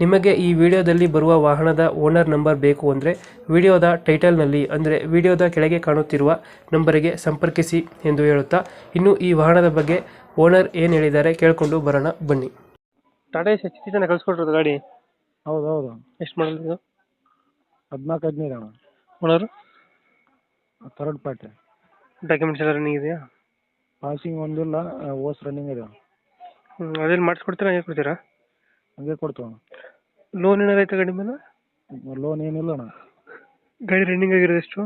ನಿಮಗೆ ಈ ವಿಡಿಯೋದಲ್ಲಿ ಬರುವ ವಾಹನದ ಓನರ್ ನಂಬರ್ ಬೇಕು ಅಂದರೆ ವಿಡಿಯೋದ ಟೈಟಲ್ನಲ್ಲಿ ಅಂದರೆ ವಿಡಿಯೋದ ಕೆಳಗೆ ಕಾಣುತ್ತಿರುವ ನಂಬರಿಗೆ ಸಂಪರ್ಕಿಸಿ ಎಂದು ಹೇಳುತ್ತಾ ಇನ್ನು ಈ ವಾಹನದ ಬಗ್ಗೆ ಓನರ್ ಏನು ಹೇಳಿದ್ದಾರೆ ಕೇಳಿಕೊಂಡು ಬರೋಣ ಬನ್ನಿ. ಟಾಟಾ ಎಸ್ ಎಚ್ ಜನ ಕಳಿಸ್ಕೊಟ್ರದ ಗಾಡಿ? ಹೌದು ಹೌದು. ಎಷ್ಟು ಮಾಡಲ್ ಇದು? ಹದಿನಾಲ್ಕು ಹದಿನೈದು ಅಣ್ಣ. ಓನರ್? Third party. ಡಾಕ್ಯುಮೆಂಟ್ಸ್ ಎಲ್ಲ ರನ್ನಿಂಗ್ ಇದೆಯಾ? ಪಾಸಿಂಗ್ ಒಂದಿಲ್ಲ ಓಸ್ ರನ್ನಿಂಗ್ ಇದೆ. ಅದೇನು ಮಾಡಿಸ್ಕೊಡ್ತೀರಾ ಹೇಗೆ ಕೊಡ್ತೀರಾ? ಹಂಗೆ ಕೊಡ್ತೀವಿ ಅಣ್ಣ. ಲೋನ್ ಏನಾರು ಐತೆ ಗಾಡಿ ಮೇಲೆ? ಲೋನ್ ಏನಿಲ್ಲ ಅಣ್ಣ. ಗಾಡಿ ರನ್ನಿಂಗ್ ಆಗಿರೋದು ಎಷ್ಟು?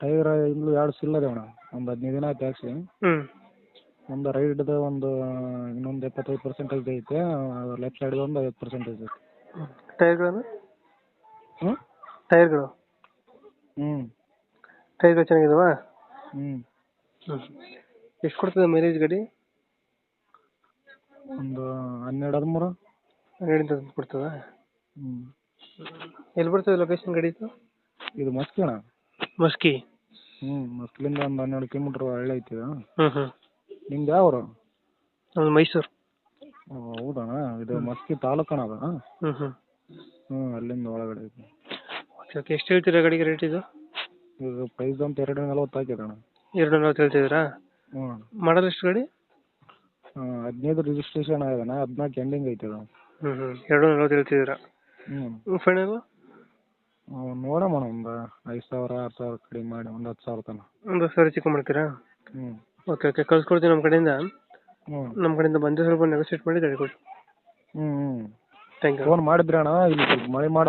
ಟೈರ್ ಇನ್ನೂ ಎರಡು ಸಿಲ್ಲದೆ ಅಣ್ಣ. ಒಂದು ಹದಿನೈದು ದಿನ ಆಯ್ತು ಹಾಕ್ಸಿ. ಹ್ಞೂ ಒಂದು ರೈಡ್ದು ಒಂದು ಇನ್ನೊಂದು ಎಪ್ಪತ್ತೈದು ಪರ್ಸೆಂಟೇಜ್ ಐತೆ. ಲೆಫ್ಟ್ ಸೈಡ್ ಒಂದು ಐವತ್ತು ಪರ್ಸೆಂಟೇಜ್ ಐತೆ. ಟೈರ್ಗಳನ್ನು ಹ್ಞೂ ಟೈರ್ಗಳು ಹ್ಞೂ ಟೈರ್ಗಳು ಚೆನ್ನಾಗಿದಾವ? ಹ್ಞೂ ಎಷ್ಟು ಕೊಡ್ತದೆ ಮೈಲೇಜ್ ಗಾಡಿ? ಒಂದು ಹನ್ನೆರಡು ಹದಿಮೂರು? ಹನ್ನೆರಡಿಂದ ಕೊಡ್ತದ? ಹ್ಞೂ ಎಲ್ಲಿ ಬರ್ತದೆ ಲೊಕೇಶನ್ ಗಾಡಿದು ಇದು? ಮಸ್ಕಿ ಅಣ್ಣ. ಮಸ್ಕಿ. ಹ್ಞೂ ಮಸ್ಕಿಲಿಂದ ಒಂದು ಹನ್ನೆರಡು ಕಿಲೋಮೀಟ್ರ್ ಹಳ್ಳಿ ಐತಿ ಹ್ಞೂ ಹ್ಞೂ ನಿಮ್ದು ಯಾವ ಊರು? ನಮ್ದು ಮೈಸೂರು. ಓ, ಹೌದಣ್ಣ. ಇದು ಮಸ್ಕಿ ತಾಲೂಕು ಅಣ್ಣ ಅದು. ಹ್ಞೂ ಹ್ಞೂ ಹ್ಞೂ ಅಲ್ಲಿಂದ ಒಳಗಡೆ ಐತಿ. Okay okay. ಎಷ್ಟು ಹೇಳ್ತೀರಾ ಗಾಡಿಗೆ ರೇಟ್ ಇದು? ಇದು ಪ್ರೈಸ್ ಅಂತ ಎರಡು ನಲ್ವತ್ತು ಹಾಕಿದೆ ಅಣ್ಣ. ಎರಡು ನಲ್ವತ್ತು ಹೇಳ್ತಿದ್ದೀರಾ? ಹ್ಞೂ ಮಾಡಲ್ ಎಷ್ಟು ಗಾಡಿ? ಹದಿನೈದು ರಿಜಿಸ್ಟ್ರೇಷನ್ ಆಗಿದೆ ಹದಿನಾಲ್ಕು ಎಂಡಿಂಗ್ ಐತೆ ಅದು. ಹ್ಞೂ ಹ್ಞೂ ಎರಡು ನಲ್ವತ್ತು ಹೇಳ್ತಿದ್ದೀರಾ? ಹ್ಞೂ ಫೈನಲ್ ನೋಡೋಣ ಒಂದು ಐದು ಸಾವಿರ ಆರು ಸಾವಿರ ಕಡಿಮೆ ಮಾಡಿ ಒಂದು ಹತ್ತು ಸಾವಿರ ತನಕ. ಒಂದು ಸಾವಿರ ಚಿಕ್ಕ ಮಾಡ್ತೀರಾ? ಹ್ಞೂ ಓಕೆ ಓಕೆ. ಕಳ್ಸ್ಕೊಡ್ತೀನಿ ನಮ್ಮ ಕಡೆಯಿಂದ. ಹ್ಞೂ ನಮ್ಮ ಕಡೆಯಿಂದ ಬಂದು ಸ್ವಲ್ಪ ನೆಗೋಸಿಯೇಟ್ ಮಾಡಿ ಗಾಡಿ ಕೊಡಿ ಹ್ಞೂ ಹ್ಞೂ ಥ್ಯಾಂಕ್ ಯು ಫೋನ್ ಮಾಡಿದ್ರಣ್ಣ ಇಲ್ಲಿ ಸ್ವಲ್ಪ ಮಳೆ ಮಾಡ